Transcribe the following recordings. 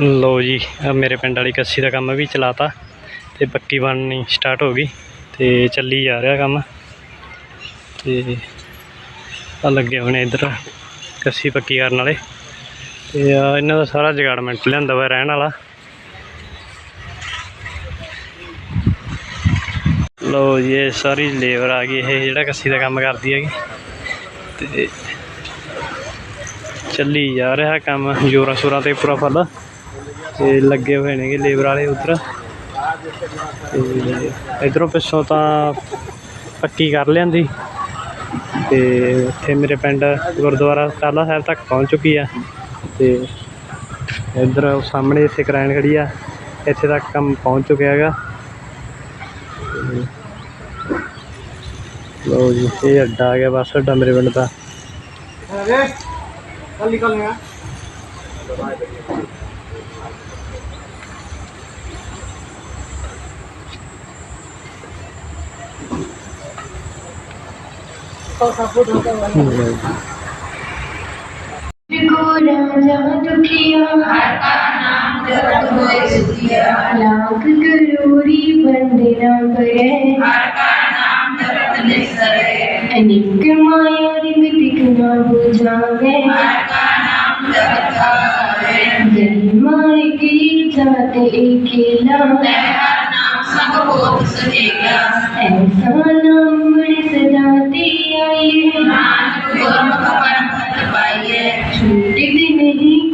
ਲੋ ਜੀ ਮੇਰੇ ਪਿੰਡ ਵਾਲੀ ਕੱਸੀ ਦਾ ਕੰਮ ਵੀ ਚਲਾਤਾ ਤੇ ਪੱਕੀ ਬਣਨੀ ਸਟਾਰਟ ਹੋ ਗਈ ਤੇ ਚੱਲੀ ਜਾ ਰਿਹਾ ਕੰਮ ਤੇ ਆ ਲੱਗੇ ਹੋਣੇ ਨੇ ਇੱਧਰ ਕੱਸੀ ਪੱਕੀ ਕਰਨ ਵਾਲੇ ਤੇ ਇਹਨਾਂ ਦਾ ਸਾਰਾ ਜਗਾੜਮੈਂਟ ਲਿਆਂਦਾ ਹੋਇਆ ਰਹਿਣ ਵਾਲਾ। ਲੋ ਜੀ, ਇਹ ਸਾਰੀ ਲੇਬਰ ਆ ਗਈ, ਇਹ ਜਿਹੜਾ ਕੱਸੀ ਦਾ ਕੰਮ ਕਰਦੀ ਹੈਗੀ ਤੇ ਚੱਲੀ ਜਾ ਰਿਹਾ ਕੰਮ, ਜੋਰਾਂ ਸ਼ੋਰਾਂ ਤੇ ਪੂਰਾ ਫਲ। ਤੇ ਲੱਗੇ ਹੋਏ ਨੇਗੇ ਲੇਬਰ ਵਾਲੇ ਉਧਰ। ਤੇ ਇਧਰੋਂ ਪਿੱਛੋਂ ਤਾਂ ਪੱਕੀ ਕਰ ਲਿਆਂਦੀ। ਤੇ ਇੱਥੇ ਮੇਰੇ ਪਿੰਡ ਗੁਰਦੁਆਰਾ ਕਾਲਾ ਸਾਹਿਬ ਤੱਕ ਪਹੁੰਚ ਚੁੱਕੀ ਆ। ਤੇ ਇਧਰ ਸਾਹਮਣੇ ਇੱਥੇ ਕਰਾਇਣ ਖੜੀ ਆ। ਇੱਥੇ ਤੱਕ ਕੰਮ ਪਹੁੰਚ ਚੁੱਕਿਆ ਹੈਗਾ। ਲੋ ਜੀ, ਇਹ ਅੱਡਾ ਆ ਗਿਆ ਬਸ, ਅੱਡਾ ਮੇਰੇ ਪਿੰਡ ਦਾ। ਕੱਲੀ ਕੱਲੀ ਆ। लाख करोड़ी वंदना करे अनेक माया रिमित न बुझावे जय मार की जात अकेला ऐसा नाम बड़े सजाते ही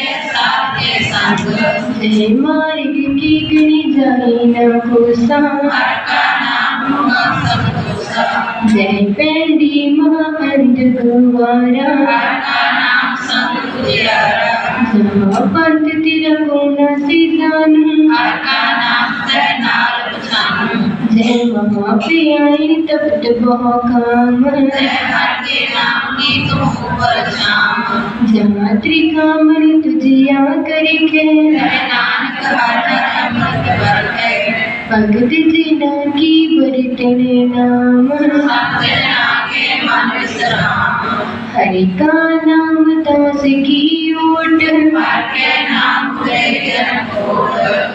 मार्ग की गणी जाई न कोसा जय पेंडी महाअंध गुवारा जहाँ पंथ तेरा गुना सीधानु जय महाप्रियाई तपत बहु काम जहाँ त्रिकामणि तुझिया करके भगत जिना की बरतने नाम हरि का नाम दास की ओट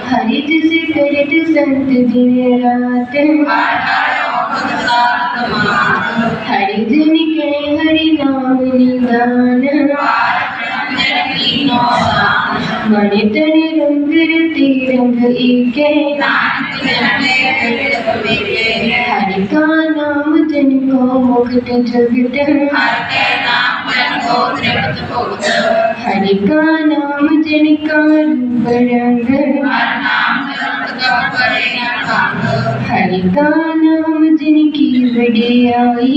हरि जिस करत संत दिन रात हरि जन மனிதனிடம் திருத்திரங்கு இங்கே நாம தென்கோ முகிட்ட சொல்கிட்ட ஹரிக்கா நாம தெனிக்கா பழங்க ஹரிக்கா நாம தெனிக்கு விடையாயி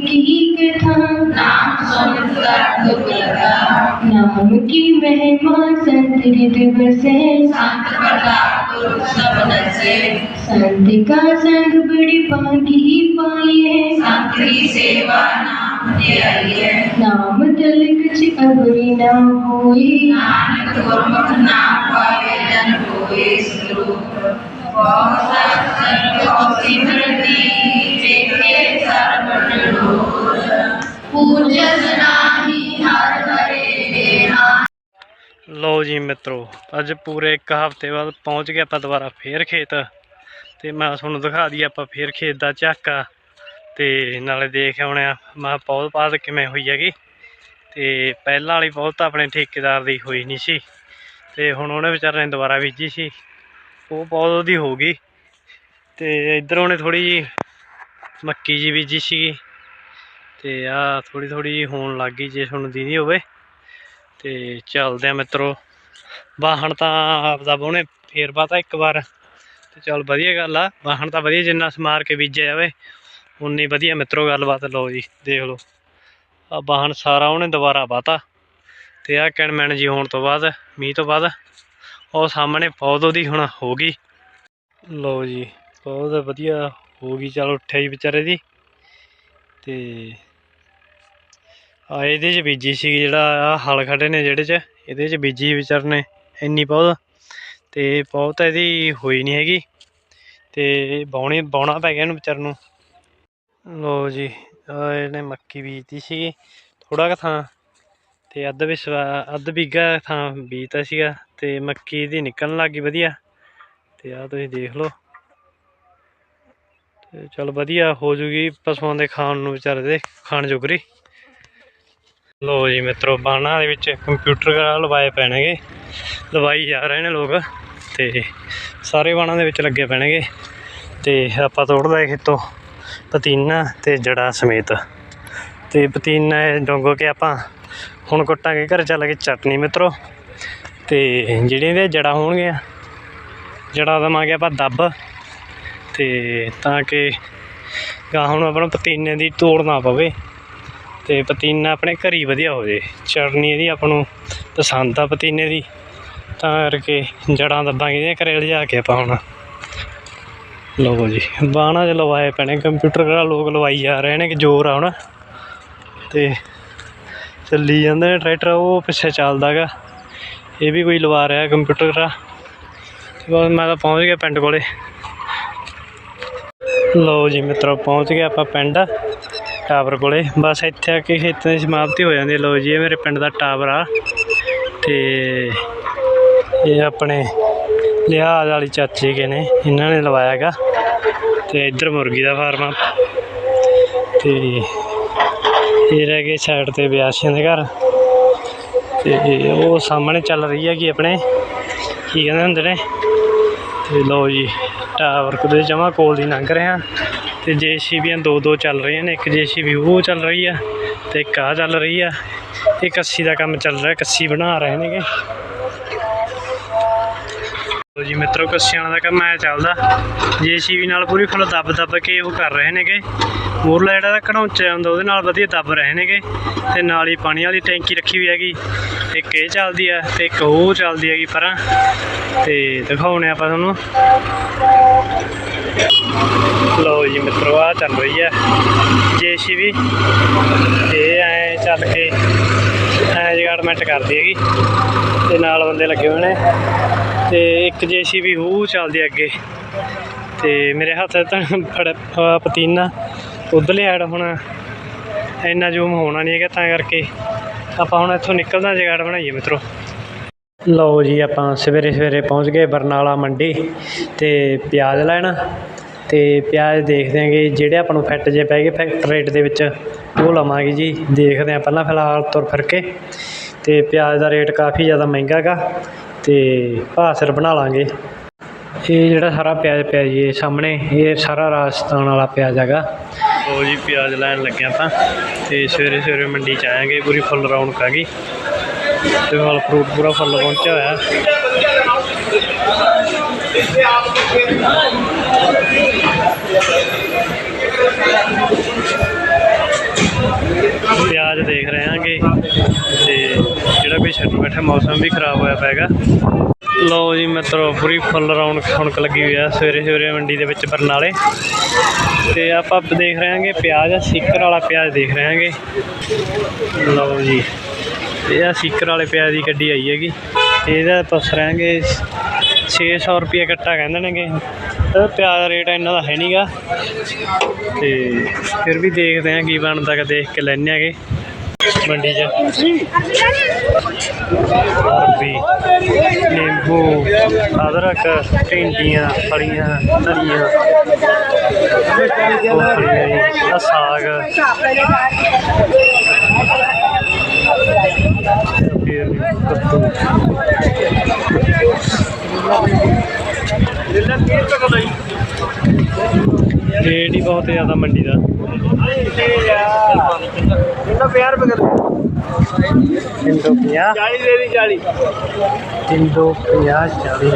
की कथा नाम की महिमा संत बसे संत का संग बड़ी पागी पाए सेवा नाम दे आइए नाम तल कुछ अबरी ना होई नानक गुरमुख नाम पावे जन होए स्वरूप ਲੋ ਜੀ ਮਿੱਤਰੋ, ਅੱਜ ਪੂਰੇ ਇੱਕ ਹਫ਼ਤੇ ਬਾਅਦ ਪਹੁੰਚ ਗਿਆ ਆਪਾਂ ਦੁਬਾਰਾ ਫੇਰ ਖੇਤ। ਤੇ ਮੈਂ ਤੁਹਾਨੂੰ ਦਿਖਾ ਦਈ ਆਪਾਂ ਫੇਰ ਖੇਤ ਦਾ ਝਾਕਾ। ਤੇ ਨਾਲੇ ਦੇਖ ਆਉਣੇ ਆ, ਮੈਂ ਪੌਦ ਪਾਦ ਕਿਵੇਂ ਹੋਈ ਹੈਗੀ। ਤੇ ਪਹਿਲਾਂ ਵਾਲੀ ਬਹੁਤ ਆਪਣੇ ਠੇਕੇਦਾਰ ਦੀ ਹੋਈ ਨਹੀਂ ਸੀ। ਤੇ ਹੁਣ ਉਹਨੇ ਵਿਚਾਰੇ ਨੇ ਦੁਬਾਰਾ ਬੀਜੀ ਸੀ। ਉਹ ਬਹੁਤ ਉਹਦੀ ਹੋ ਗਈ। ਤੇ ਇੱਧਰ ਉਹਨੇ ਥੋੜੀ ਜੀ ਮੱਕੀ ਜੀ ਬੀਜੀ ਸੀਗੀ। ਤੇ ਆ ਥੋੜੀ ਥੋੜੀ ਹੋਣ ਲੱਗ ਗਈ ਜੇ ਤੁਹਾਨੂੰ ਦੀਦੀ ਹੋਵੇ। ਤੇ ਚੱਲਦੇ ਆ ਮਿੱਤਰੋ। ਵਾਹਣ ਤਾਂ ਆਪਦਾ ਉਹਨੇ ਫੇਰ ਪਾਤਾ ਇੱਕ ਵਾਰ। ਤੇ ਚੱਲ ਵਧੀਆ ਗੱਲ ਆ। ਵਾਹਣ ਤਾਂ ਵਧੀਆ ਜਿੰਨਾ ਸਮਾਰ ਕੇ ਬੀਜਿਆ ਜਾਵੇ ਉਨੀ ਵਧੀਆ ਮਿੱਤਰੋ ਗੱਲਬਾਤ ਲਓ ਜੀ, ਦੇਖ ਲਓ। ਆ ਵਾਹਣ ਸਾਰਾ ਉਹਨੇ ਦੁਬਾਰਾ ਪਾਤਾ ਤੇ ਆ ਕਿਣਮੈਣ ਜੀ ਹੋਣ ਤੋਂ ਬਾਅਦ, ਮੀਂਹ ਤੋਂ ਬਾਅਦ। ਉਹ ਸਾਹਮਣੇ ਪੌਦ ਉਹਦੀ ਹੁਣ ਹੋ ਗਈ। ਲਓ ਜੀ ਪੌਦ ਵਧੀਆ ਹੋ ਗਈ, ਚਲ ਉੱਠਿਆ ਜੀ ਵਿਚਾਰੇ ਦੀ। ਤੇ ਆ ਇਹਦੇ 'ਚ ਬੀਜੀ ਸੀ ਜਿਹੜਾ ਆ ਹਲ ਖੜੇ ਨੇ ਜਿਹੜੇ 'ਚ, ਇਹਦੇ 'ਚ ਬੀਜੀ ਵਿਚਾਰ ਨੇ ਇੰਨੀ ਪੌਦ ਤੇ ਪੌਦ ਤਾਂ ਇਹਦੀ ਹੋਈ ਨਹੀਂ ਹੈਗੀ। ਤੇ ਬਾਉਣੀ, ਬਾਉਣਾ ਪੈ ਗਿਆ ਇਹਨੂੰ ਵਿਚਾਰ ਨੂੰ। ਲੋ ਜੀ ਇਹਨੇ ਮੱਕੀ ਬੀਜਤੀ ਸੀ ਥੋੜਾ ਕ ਥਾਂ ਤੇ ਅੱਧ ਵਿਸਵਾ, ਅੱਧ ਬੀਗਾ ਥਾਂ ਬੀਜਤਾ ਸੀਗਾ ਤੇ ਮੱਕੀ ਦੀ ਨਿਕਲਣ ਲੱਗੀ ਵਧੀਆ। ਤੇ ਆ ਤੁਸੀਂ ਦੇਖ ਲਓ। ਤੇ ਚਲ ਵਧੀਆ ਹੋ ਜੂਗੀ ਪਸ਼ੂਆਂ ਦੇ ਖਾਣ ਨੂੰ ਵਿਚਾਰੇ ਦੇ ਖਾਣ ਜੋਗਰੀ। ਲੋ ਜੀ ਮਿੱਤਰੋ, ਬਾਣਾ ਦੇ ਵਿੱਚ ਕੰਪਿਊਟਰ ਲਵਾਏ ਪੈਣਗੇ। ਲਵਾਈ ਜਾ ਰਹੇ ਨੇ ਲੋਕ ਤੇ ਸਾਰੇ ਬਾਣਾ ਦੇ ਵਿੱਚ ਲੱਗੇ ਪੈਣਗੇ। ਤੇ ਆਪਾਂ ਤੋੜਦਾ ਇਹ ਖੇਤੋਂ ਪਤੀਨਾ ਤੇ ਜੜਾ ਸਮੇਤ। ਤੇ ਪਤੀਨਾ ਇਹ ਡੋਂਗੋ ਕੇ ਆਪਾਂ ਹੁਣ ਕੁੱਟਾਂਗੇ, ਘਰ ਚੱਲ ਕੇ ਚਟਨੀ ਮਿੱਤਰੋ। ਤੇ ਜਿਹੜੇ ਇਹਦੇ ਜੜਾ ਹੋਣਗੀਆਂ ਜੜਾ ਦੇਵਾਂਗੇ ਆਪਾਂ ਦੱਬ। ਤੇ ਤਾਂ ਕਿ ਗਾਹ ਹੁਣ ਆਪਣਾ ਪਤੀਨੇ ਦੀ ਤੋੜ ਨਾ ਪਵੇ। ਤੇ ਪਤੀਨਾ ਆਪਣੇ ਘਰ ਹੀ ਵਧੀਆ ਹੋ ਜੇ। ਚਟਨੀ ਇਹਦੀ ਆਪਾਂ ਨੂੰ ਪਸੰਦ ਆ ਪਤੀਨੇ ਦੀ। ਤਾਂ ਕਰਕੇ ਜੜਾਂ ਦੱਬਾਂਗੇ ਇਹਦੇ ਘਰੇ ਲਿਜਾ ਕੇ ਆਪਾਂ ਹੁਣ। ਲਓ ਜੀ, ਬਾਣਾ ਚ ਲਵਾਏ ਪੈਣੇ ਕੰਪਿਊਟਰ ਕਰਾ ਲੋਕ ਲਵਾਈ ਜਾ ਰਹੇ ਨੇ, ਕਿ ਜ਼ੋਰ ਆ ਹੁਣ। ਤੇ ਚੱਲੀ ਜਾਂਦੇ ਨੇ ਟਰੈਕਟਰ ਉਹ ਪਿੱਛੇ ਚੱਲਦਾ ਗਾ ਇਹ ਵੀ ਕੋਈ ਲਵਾ ਰਿਹਾ ਕੰਪਿਊਟਰ ਕਰਾ ਬਸ ਮੈਂ ਤਾਂ ਪਹੁੰਚ ਗਿਆ ਪਿੰਡ ਕੋਲੇ। ਲਓ ਜੀ ਮਿੱਤਰੋ, ਪਹੁੰਚ ਗਏ ਆਪਾਂ ਪਿੰਡ, ਟਾਵਰ ਕੋਲੇ। ਬਸ ਇੱਥੇ ਆ ਕੇ ਖੇਤਾਂ ਦੀ ਸਮਾਪਤੀ ਹੋ ਜਾਂਦੀ ਲਓ ਜੀ, ਇਹ ਮੇਰੇ ਪਿੰਡ ਦਾ ਟਾਵਰ ਆ। ਤੇ ਇਹ ਆਪਣੇ ਲਿਹਾਜ਼ ਵਾਲੀ ਚਾਚੀ ਕੇ ਨੇ, ਇਹਨਾਂ ਨੇ ਲਵਾਇਆ ਹੈਗਾ ਤੇ ਇੱਧਰ ਮੁਰਗੀ ਦਾ ਫਾਰਮ ਆ। ਤੇ ਇਹ ਰਹਿ ਗਏ ਸਾਈਡ ਤੇ ਵਿਆਸੀਆਂ ਦੇ ਘਰ। ਤੇ ਉਹ ਸਾਹਮਣੇ ਚੱਲ ਰਹੀ ਹੈਗੀ ਆਪਣੇ। ਕੀ ਕਹਿੰਦੇ ਹੁੰਦੇ ਨੇ? ਤੇ ਲਓ ਜੀ ਟਾਵਰ ਕੁਦੇ ਜਮਾ ਕੋਲ ਦੀ ਲੰਘ ਰਹੇ ਹਾਂ। ਤੇ ਜੇਸੀਬੀਆਂ ਦੋ ਦੋ ਚੱਲ ਰਹੀਆਂ ਨੇ। ਇੱਕ ਜੇਸੀਬੀ ਉਹ ਚੱਲ ਰਹੀ ਆ ਤੇ ਇੱਕ ਆ ਚੱਲ ਰਹੀ ਆ। ਇਹ ਕੱਸੀ ਦਾ ਕੰਮ ਚੱਲ ਰਿਹਾ ਕੱਸੀ ਬਣਾ ਰਹੇ ਨੇਗੇ। ਜੀ ਮਿੱਤਰੋ ਕੱਸੀਆਂ ਦਾ ਕੰਮ ਐ ਚੱਲਦਾ। ਜੇਸੀਬੀ ਨਾਲ ਪੂਰੀ ਫੁੱਲ ਦੱਬ ਦੱਬ ਕੇ ਉਹ ਕਰ ਰਹੇ ਨੇਗੇ। ਮੂਰਲਾ ਜਿਹੜਾ ਦਾ ਘੜੌਂਚਾ ਹੁੰਦਾ, ਉਹਦੇ ਨਾਲ ਵਧੀਆ ਦੱਬ ਰਹੇ ਨੇਗੇ। ਤੇ ਨਾਲ ਹੀ ਪਾਣੀ ਵਾਲੀ ਟੈਂਕੀ ਰੱਖੀ ਵੀ ਹੈਗੀ। ਇੱਕ ਇਹ ਚੱਲਦੀ ਆ ਤੇ ਇੱਕ ਉਹ ਚੱਲਦੀ ਹੈਗੀ ਪਰਾਂ। ਤੇ ਦਿਖਾਉਣੇ ਆਪਾਂ ਤੁਹਾਨੂੰ। ਲਓ ਜੀ ਮਿੱਤਰੋ ਆ ਚੱਲ ਰਹੀ ਹੈ ਜੇਸੀਬੀ ਇਹ ਐ ਚੱਲ ਕੇ ਐ ਜਗਾੜਮੈਂਟ ਕਰਦੀ ਹੈਗੀ। ਤੇ ਨਾਲ ਬੰਦੇ ਲੱਗੇ ਹੋਏ ਨੇ। ਤੇ ਇੱਕ ਜੇਸੀਬੀ ਹੂ ਚੱਲਦੀ ਹੈ ਅੱਗੇ। ਤੇ ਮੇਰੇ ਹੱਥ ਤਾਂ ਫੜ ਪਤੀਨਾ ਉਧਰਲੇ ਐਡ ਹੁਣ ਇੰਨਾ ਜ਼ੂਮ ਹੋਣਾ ਨਹੀਂ ਹੈਗਾ, ਤਾਂ ਕਰਕੇ ਆਪਾਂ ਹੁਣ ਇੱਥੋਂ ਨਿਕਲਦਾ ਜਗਾੜ ਬਣਾਈਏ ਮਿੱਤਰੋ। ਲਓ ਜੀ, ਆਪਾਂ ਸਵੇਰੇ ਸਵੇਰੇ ਪਹੁੰਚ ਗਏ ਬਰਨਾਲਾ ਮੰਡੀ ਤੇ ਪਿਆਜ਼ ਲੈਣ। ਅਤੇ ਪਿਆਜ਼ ਦੇਖਦੇ ਆਂਗੇ ਜਿਹੜੇ ਆਪਾਂ ਨੂੰ ਫਿੱਟ ਜਿਹੇ ਪੈ ਗਏ ਫੈਕਟ ਰੇਟ ਦੇ ਵਿੱਚ, ਉਹ ਲਵਾਂਗੇ ਜੀ। ਦੇਖਦੇ ਹਾਂ ਪਹਿਲਾਂ ਫਿਲਹਾਲ ਤੁਰ ਫਿਰ ਕੇ। ਅਤੇ ਪਿਆਜ਼ ਦਾ ਰੇਟ ਕਾਫੀ ਜ਼ਿਆਦਾ ਮਹਿੰਗਾ ਗਾ, ਤੇ ਭਾਸਰ ਬਣਾ ਲਵਾਂਗੇ ਇਹ ਜਿਹੜਾ ਸਾਰਾ ਪਿਆਜ਼ ਪਿਆ ਜੀ, ਇਹ ਸਾਹਮਣੇ, ਇਹ ਸਾਰਾ ਰਾਜਸਥਾਨ ਵਾਲਾ ਪਿਆਜ਼ ਹੈਗਾ। ਉਹ ਜੀ, ਪਿਆਜ਼ ਲੈਣ ਲੱਗਿਆ ਆਪਾਂ ਅਤੇ ਸਵੇਰੇ ਸਵੇਰੇ ਮੰਡੀ ਚ ਆਵਾਂਗੇ ਪੂਰੀ ਫੁੱਲ ਰੌਣਕ ਆ ਗਈ। ਤੇ ਫਲ ਫਰੂਟ ਪੂਰਾ ਫੁੱਲ ਪਹੁੰਚਿਆ ਹੋਇਆ। ਪਿਆਜ਼ ਦੇਖ ਰਹੇ ਆਂਗੇ ਤੇ ਜਿਹੜਾ ਵੀ ਛੱਡ ਬੈਠਾ ਮੌਸਮ ਵੀ ਖਰਾਬ ਹੋਇਆ ਪੈਗਾ ਲਓ ਜੀ ਮਿੱਤਰੋ, ਪੂਰੀ ਫੁੱਲ ਰੌਣਕ ਰੌਣਕ ਲੱਗੀ ਹੋਈ ਆ ਸਵੇਰੇ ਸਵੇਰੇ ਮੰਡੀ ਦੇ ਵਿੱਚ ਬਰਨਾਲੇ ਤੇ ਆਪਾਂ ਦੇਖ ਰਹੇ ਆਂਗੇ ਪਿਆਜ਼, ਸੀਕਰ ਵਾਲਾ ਪਿਆਜ਼ ਦੇਖ ਰਹੇ ਆਂਗੇ ਲਓ ਜੀ, ਇਹ ਆ ਸੀਕਰ ਵਾਲੇ ਪਿਆਜ਼ ਦੀ ਗੱਡੀ ਆਈ ਹੈਗੀ। ਇਹਦਾ ਪੁੱਛ ਰਹੇ 600 ਰੁਪਏ ਕੱਟਾ ਕਹਿੰਦੇ ਨੇਗੇ। ਇਹ ਪਿਆਜ਼ ਦਾ ਰੇਟ ਇਹਨਾਂ ਦਾ ਹੈ ਨਹੀਂਗਾ ਤੇ ਫਿਰ ਵੀ ਦੇਖਦੇ ਆਂ ਕੀ ਬਣਦਾ ਕਿ ਦੇਖ ਕੇ ਲੈਣੇ ਆਗੇ। ਮੰਡੀ 'ਚ। ਅਰਬੀ ਨਿੰਬੂ, ਅਦਰਕ, ਭਿੰਡੀਆਂ ਫਲੀਆਂ ਧਨੀਆ ਕੋਫਲੀਆਂ ਸਾਗ ਫਿਰ ਕੱਦੂ। ਰੇਟ ਹੀ ਬਹੁਤ ਜ਼ਿਆਦਾ ਮੰਡੀ ਦਾ। ਇਹਦਾ 50 ਰੁਪਏ ਕਰ ਤਿੰਨ ਪੰਜਾਹ 40 ਦੇ ਦੀ 40 ਤਿੰਨ ਦੋ ਪੰਜਾਹ ਚਾਲੀ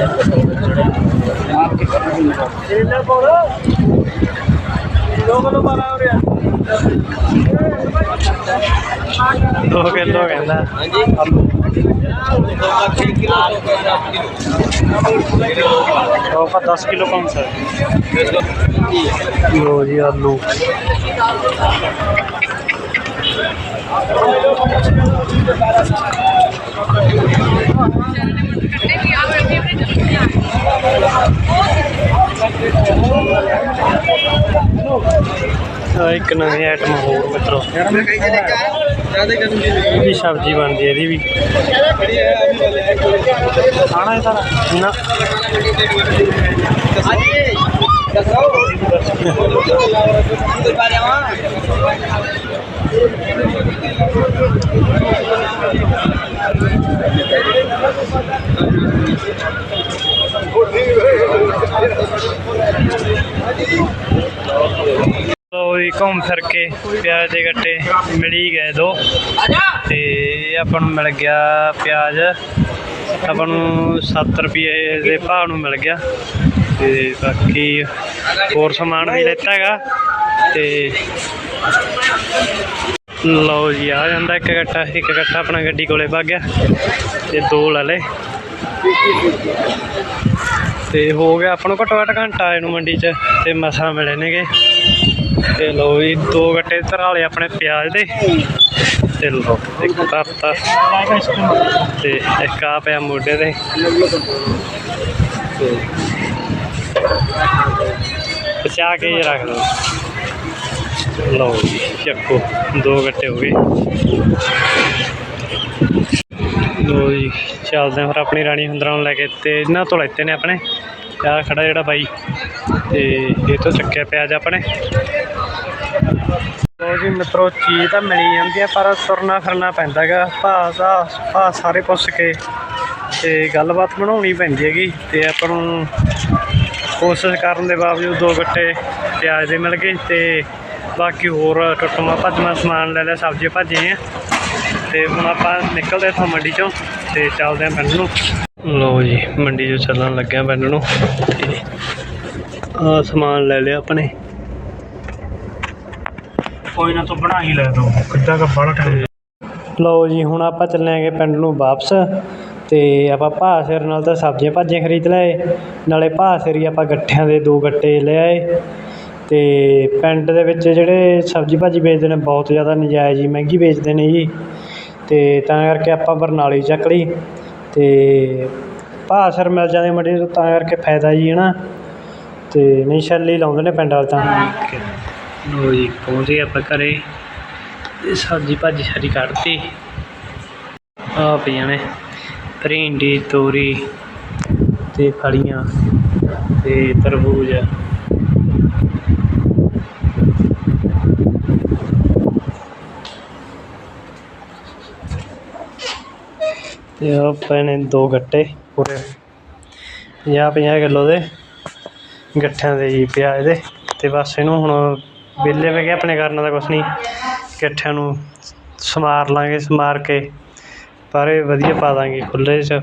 ਇਹਨਾਂ ਕੋਲ 2 ਕਿਲੋ 12 ਹੋ ਰਿਹਾ ਦੋ ਕਿਲੋ ਕਹਿੰਦਾ ਉਹ ਆਪਾਂ 10 ਕਿਲੋ ਕਮ ਸਰ ਲੋ ਜੀ ਆਲੂ ਆਹ ਇੱਕ ਨਵੀਂ ਆਈਟਮ ਹੋਰ ਮਿੱਤਰੋ ਵੀ ਸਬਜ਼ੀ ਬਣਦੀ ਹੈ ਇਹਦੀ ਵੀ। ਖਾਣਾ ਹੈ ਸਾਰਾ? ਨਾ। ਜੀ ਘੁੰਮ ਫਿਰ ਕੇ ਪਿਆਜ਼ ਦੇ ਗੱਟੇ ਮਿਲ ਹੀ ਗਏ ਦੋ। ਤੇ ਆਪਾਂ ਨੂੰ ਮਿਲ ਗਿਆ ਪਿਆਜ਼। ਆਪਾਂ ਨੂੰ 7 ਰੁਪਏ ਦੇ ਭਾਅ ਨੂੰ ਮਿਲ ਗਿਆ। ਤੇ ਬਾਕੀ ਹੋਰ ਸਮਾਨ ਵੀ ਲੈਤਾ ਹੈਗਾ। ਤੇ ਲਓ ਜੀ ਆ ਜਾਂਦਾ ਇੱਕ ਗੱਟਾ। ਇੱਕ ਗੱਟਾ ਆਪਣਾ ਗੱਡੀ ਕੋਲੇ ਵਗ ਗਿਆ। ਤੇ ਦੋ ਲੈ ਲਏ। ਤੇ ਹੋ ਗਿਆ ਆਪਾਂ ਨੂੰ ਘੱਟੋ ਘੱਟ ਘੰਟਾ ਇਹਨੂੰ ਮੰਡੀ 'ਚ ਤੇ ਮਸਾਂ ਮਿਲੇ ਨੇਗੇ। ਤੇ ਲਓ ਜੀ ਦੋ ਗੱਟੇ ਧਰਾ ਲਏ ਆਪਣੇ ਪਿਆਜ਼ ਦੇ। ਤੇ ਲਓ ਇੱਕ ਕਰਤਾ ਤੇ ਇੱਕ ਆ ਪਿਆ ਮੋਢੇ ਤੇ। ਤੇ ਕੇ ਹੀ ਰੱਖ ਲਓ। ਲਓ ਜੀ, ਚੱਕੋ, ਦੋ ਗੱਟੇ ਹੋ ਗਏ। ਲਓ ਜੀ, ਚੱਲਦੇ ਫਿਰ ਆਪਣੀ ਰਾਣੀ ਹੁੰਦਰਾ ਨੂੰ ਲੈ ਕੇ ਤੇ ਇਹਨਾਂ ਤੋਂ ਲੈਤੇ ਨੇ ਆਪਣੇ। ਆ ਖੜਾ ਜਿਹੜਾ ਬਾਈ, ਤੇ ਇਹ ਤੋਂ ਚੱਕਿਆ ਪਿਆਜ਼ ਆਪਣੇ। ਲਓ ਜੀ ਮਿੱਤਰੋ, ਚੀਜ਼ ਤਾਂ ਮਿਲੀ ਜਾਂਦੀ ਆ, ਪਰ ਤੁਰਨਾ ਫਿਰਨਾ ਪੈਂਦਾ ਗਾ ਭਾਅ ਭਾਅ ਸਾਰੇ ਪੁੱਛ ਕੇ ਤੇ ਗੱਲਬਾਤ ਬਣਾਉਣੀ ਪੈਂਦੀ ਹੈਗੀ ਤੇ ਆਪਾਂ ਨੂੰ ਕੋਸ਼ਿਸ਼ ਕਰਨ ਦੇ ਬਾਵਜੂਦ ਦੋ ਗੱਟੇ ਪਿਆਜ਼ ਦੇ ਮਿਲ ਗਏ ਤੇ ਬਾਕੀ ਹੋਰ ਟੁੱਟਮਾ ਭੱਜਮਾ ਸਮਾਨ ਲੈ ਲਿਆ, ਸਬਜ਼ੀ ਭਾਜੇ ਆ। ਤੇ ਹੁਣ ਆਪਾਂ ਨਿਕਲਦੇ ਇੱਥੋਂ ਮੰਡੀ ਚੋਂ ਤੇ ਚੱਲਦੇ ਆਂ ਪਿੰਡ ਨੂੰ। ਲਓ ਜੀ, ਮੰਡੀ ਚੋਂ ਚੱਲਣ ਲੱਗਿਆ ਪਿੰਡ ਨੂੰ ਤੇ ਆ ਸਮਾਨ ਲੈ ਲਿਆ ਆਪਣੇ। ਕੋਈ ਨਾ ਤੂੰ ਬਣਾ ਹੀ ਲੈ ਦੋ, ਕਿੱਦਾਂ ਦਾ ਬੜਾ ਟਾਈਮ ਲਓ ਜੀ, ਹੁਣ ਆਪਾਂ ਚੱਲਾਂਗੇ ਪਿੰਡ ਨੂੰ ਵਾਪਸ ਤੇ ਆਪਾਂ ਭਾਅ ਸਿਰ ਨਾਲ ਤਾਂ ਸਬਜ਼ੀਆਂ ਭਾਜੀਆਂ ਖਰੀਦ ਲਏ, ਨਾਲੇ ਭਾਅ ਸਿਰ ਹੀ ਆਪਾਂ ਗੱਠਿਆਂ ਦੇ ਦੋ ਗੱਟੇ ਲੈ ਆਏ। ਤੇ ਪਿੰਡ ਦੇ ਵਿੱਚ ਜਿਹੜੇ ਸਬਜ਼ੀ ਭਾਜੀ ਵੇਚਦੇ ਨੇ, ਬਹੁਤ ਜ਼ਿਆਦਾ ਨਜਾਇਜ਼ ਹੀ ਮਹਿੰਗੀ ਵੇਚਦੇ ਨੇ ਜੀ। ਅਤੇ ਤਾਂ ਕਰਕੇ ਆਪਾਂ ਬਰਨਾਲੇ ਚੱਕ ਲਈ ਅਤੇ ਭਾਅ ਸਿਰ ਮਿਲ ਜਾਂਦੇ ਮੰਡੀ ਤੋਂ ਤਾਂ ਕਰਕੇ ਫਾਇਦਾ ਜੀ ਹੈ ਨਾ। ਅਤੇ ਨਹੀਂ ਛੱਲੀ ਲਾਉਂਦੇ ਨੇ ਪਿੰਡ ਵਾਲੇ ਤਾਂ। ਲਓ ਜੀ, ਪਹੁੰਚ ਗਏ ਆਪਾਂ ਘਰ। ਤੇ ਸਬਜ਼ੀ ਭਾਜੀ ਸਾਰੀ ਕੱਢਤੀ। ਆ ਪਈਆਂ ਨੇ ਭਿੰਡੀ, ਤੋਰੀ ਅਤੇ ਫਲੀਆਂ ਅਤੇ ਤਰਬੂਜ। ਤੇ ਆ ਪਏ ਦੋ ਗੱਟੇ ਪੂਰੇ। 50 50 ਕਿਲੋ ਦੇ ਗੱਠਿਆਂ ਦੇ ਜੀ ਪਿਆਜ਼ ਦੇ। ਤੇ ਬਸ ਇਹਨੂੰ ਹੁਣ ਵਿਹਲੇ ਵੇ ਗਏ ਆਪਣੇ ਕਰਨ ਦਾ ਕੁਛ ਨਹੀਂ। ਗੱਠਿਆਂ ਨੂੰ ਸਮਾਰ ਲਾਂਗੇ, ਸਮਾਰ ਕੇ। ਪਾਰੇ ਵਧੀਆ ਪਾ ਦਾਂਗੇ ਖੁੱਲੇ 'ਚ।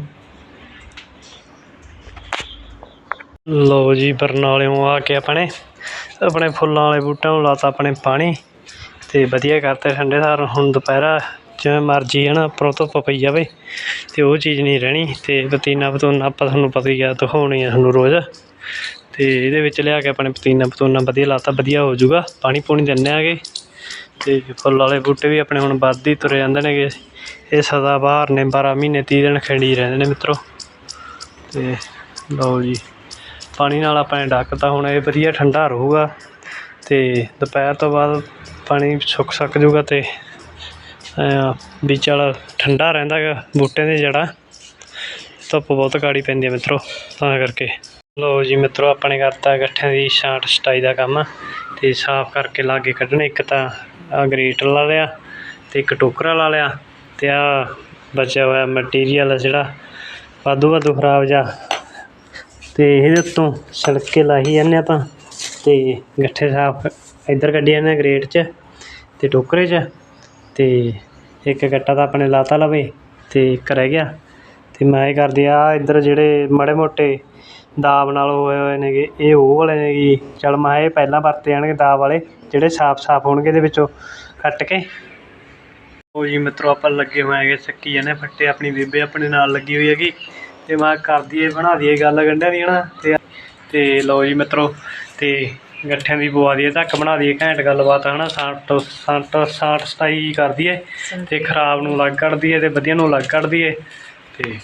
ਲਓ ਜੀ ਬਰਨਾਲਿਓਂ ਆ ਕੇ ਆਪਣੇ ਆਪਣੇ ਫੁੱਲਾਂ ਵਾਲੇ ਬੂਟਿਆਂ ਨੂੰ ਲਾਤਾ ਆਪਣੇ ਪਾਣੀ। ਤੇ ਵਧੀਆ ਕਰਤੇ ਠੰਡੇ ਸਾਰ। ਹੁਣ ਦੁਪਹਿਰਾ ਜਿਵੇਂ ਮਰਜ਼ੀ ਹੈ ਨਾ ਉੱਪਰੋਂ ਧੁੱਪ ਪਈ ਜਾਵੇ ਅਤੇ ਉਹ ਚੀਜ਼ ਨਹੀਂ ਰਹਿਣੀ ਅਤੇ ਪਤੀਨਾ ਪਤੂਨਾ ਆਪਾਂ ਤੁਹਾਨੂੰ ਪਤਾ ਹੀ ਆ, ਦਿਖਾਉਣੀ ਆ ਤੁਹਾਨੂੰ ਰੋਜ਼। ਅਤੇ ਇਹਦੇ ਵਿੱਚ ਲਿਆ ਕੇ ਆਪਣੇ ਪਤੀਨਾ ਪਤੂਨਾ ਵਧੀਆ ਲਾਤਾ, ਵਧੀਆ ਹੋ ਜਾਊਗਾ। ਪਾਣੀ ਪੂਣੀ ਦਿੰਦੇ ਆਗੇ। ਅਤੇ ਫੁੱਲ ਵਾਲੇ ਬੂਟੇ ਵੀ ਆਪਣੇ ਹੁਣ ਵੱਧ ਹੀ ਤੁਰੇ ਜਾਂਦੇ ਨੇਗੇ। ਇਹ ਸਦਾ ਬਾਹਰ ਨੇ 12 ਮਹੀਨੇ 30 ਦਿਨ ਖਿੰਡੀ ਰਹਿੰਦੇ ਨੇ ਮਿੱਤਰੋ। ਅਤੇ ਲਓ ਜੀ, ਪਾਣੀ ਨਾਲ ਆਪਾਂ ਨੇ ਢੱਕਤਾ ਹੁਣ ਇਹ ਵਧੀਆ ਠੰਡਾ ਰਹੂਗਾ। ਅਤੇ ਦੁਪਹਿਰ ਤੋਂ ਬਾਅਦ ਪਾਣੀ ਸੁੱਕ ਸੱਕ ਜਾਊਗਾ ਤੇ ਵੀ ਚੱਲ ਠੰਡਾ ਰਹਿੰਦਾ ਗਾ ਬੂਟਿਆਂ ਦੀ ਜੜ੍ਹਾਂ। ਧੁੱਪ ਬਹੁਤ ਕਾੜੀ ਪੈਂਦੀ ਹੈ ਮਿੱਤਰੋ, ਤਾਂ ਕਰਕੇ। ਲਓ ਜੀ ਮਿੱਤਰੋ, ਆਪਣੇ ਕਰਤਾ ਗੱਠਿਆਂ ਦੀ ਛਾਂਟ ਛਟਾਈ ਦਾ ਕੰਮ, ਤੇ ਸਾਫ਼ ਕਰਕੇ ਲਾਗੇ ਕੱਢਣੇ। ਇੱਕ ਤਾਂ ਆ ਗ੍ਰੇਟਰ ਲਾ ਲਿਆ, ਤੇ ਇੱਕ ਟੋਕਰਾ ਲਾ ਲਿਆ, ਤੇ ਆ ਬਚਿਆ ਹੋਇਆ ਮਟੀਰੀਅਲ ਜਿਹੜਾ, ਵਾਧੂ ਵਾਧੂ ਖਰਾਬ ਜਾ ਤੇ ਇਹਦੇ ਉੱਤੋਂ ਛਿਲਕੇ ਲਾਹੀ ਜਾਂਦੇ ਆਪਾਂ, ਤੇ ਗੱਠੇ ਸਾਫ਼ ਇੱਧਰ ਕੱਢੀ ਜਾਂਦੇ ਹਾਂ ਗ੍ਰੇਟ 'ਚ, ਤੇ ਟੋਕਰੇ 'ਚ, ਤੇ ਇੱਕ ਗੱਟਾ ਤਾਂ ਆਪਣੇ ਲਾਤਾ ਲਵੇ ਅਤੇ ਇੱਕ ਰਹਿ ਗਿਆ। ਅਤੇ ਮੈਂ ਇਹ ਕਰਦੀ ਆ ਇੱਧਰ ਜਿਹੜੇ ਮਾੜੇ ਮੋਟੇ ਦਾਬ ਨਾਲ ਹੋਏ ਹੋਏ ਨੇਗੇ, ਇਹ ਉਹ ਵਾਲੇ ਨੇ ਜੀ। ਚੱਲ ਮੈਂ ਇਹ ਪਹਿਲਾਂ ਵਰਤੇ ਜਾਣਗੇ ਦਾਬ ਵਾਲੇ, ਜਿਹੜੇ ਸਾਫ਼ ਸਾਫ਼ ਹੋਣਗੇ ਇਹਦੇ ਵਿੱਚੋਂ ਕੱਟ ਕੇ। ਉਹ ਜੀ ਮਿੱਤਰੋ, ਆਪਾਂ ਲੱਗੇ ਹੋਏ ਹੈਗੇ ਚੱਕੀ ਜਾਂਦੇ ਫੱਟੇ ਆਪਣੀ ਬੇਬੇ ਆਪਣੇ ਨਾਲ ਲੱਗੀ ਹੋਈ ਹੈਗੀ। ਤੇ ਮੈਂ ਕਰਦੀ ਦਈਏ ਬਣਾ ਦਈਏ ਗੱਲ ਗੰਢਿਆਂ ਦੀ ਹਨਾ। ਤੇ ਤੇ ਲਓ ਜੀ ਮਿੱਤਰੋ, ਤੇ ਗੱਠਿਆਂ ਦੀ ਪਵਾ ਦਈਏ ਧੱਕ ਬਣਾ ਦਈਏ ਘੈਂਟ ਗੱਲਬਾਤ ਹਨਾ? ਸਾਂਟ ਸਾਂਟ ਸਾਂਟ ਸਟਾਈ ਕਰ ਦਈਏ ਤੇ ਖਰਾਬ ਨੂੰ ਅਲੱਗ ਕੱਢ ਦਈਏ ਤੇ ਵਧੀਆ ਨੂੰ ਅਲੱਗ ਕੱਢ ਦਈਏ ਤੇ